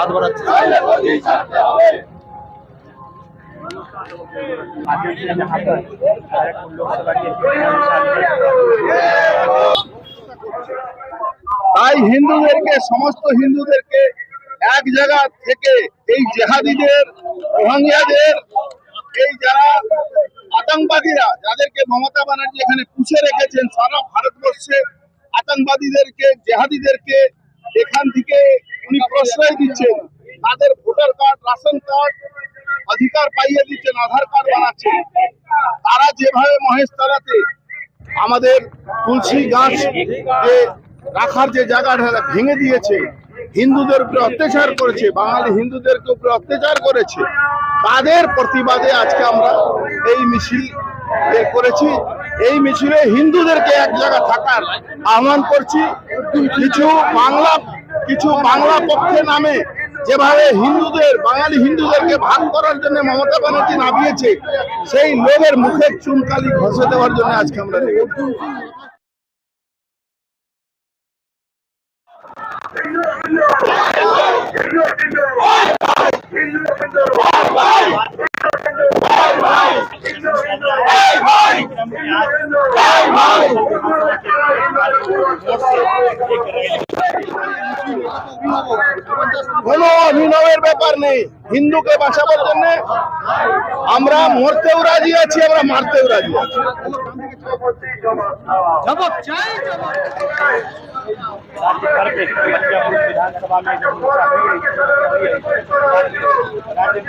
হাত তাই হিন্দুদেরকে, সমস্ত হিন্দুদেরকে এক জায়গা থেকে এই জেহাদিদের, রোহিঙ্গাদের, এই যারা আতঙ্কবাদীরা, যাদেরকে মমতা ব্যানার্জি এখানে পুষে রেখেছেন, সারা ভারতবর্ষে আতঙ্কবাদীদেরকে, জেহাদিদেরকে, এখান থেকে প্রশ্রয় দিচ্ছেন। তাদের ভোটার কার্ড, রাশন কার্ড, অধিকার পাইয়ে দিচ্ছেন, আধার কার্ড বানাচ্ছেন। তারা যেভাবে মহেশ মহেশতলাতে আমাদের তুলসী গাছ যে রাখার যে জায়গাটা ভেঙে দিয়েছে, হিন্দুদের উপরে অত্যাচার করেছে, বাঙালি হিন্দুদের উপরে অত্যাচার করেছে, তাদের প্রতিবাদে আজকে আমরা এই মিছিল করেছি। এই মিছিলে হিন্দুদেরকে এক জায়গা থাকার আহ্বান করছি। কিছু বাংলা কিছু বাংলা পক্ষে নামে যেভাবে হিন্দুদের বাঙালি হিন্দুদেরকে ভাগ করার জন্য মমতা ব্যানার্জি নামিয়েছে সেই লোকের মুখে চুনকালি ঘষে দেওয়ার জন্য আজকে আমরা কোনো অভিনবের ব্যাপার নেই হিন্দুকে বাঁচাবার জন্য আমরা মরতেও রাজি আছি আমরা মারতেও রাজি আছি जवाब चाहे जवाब राज्य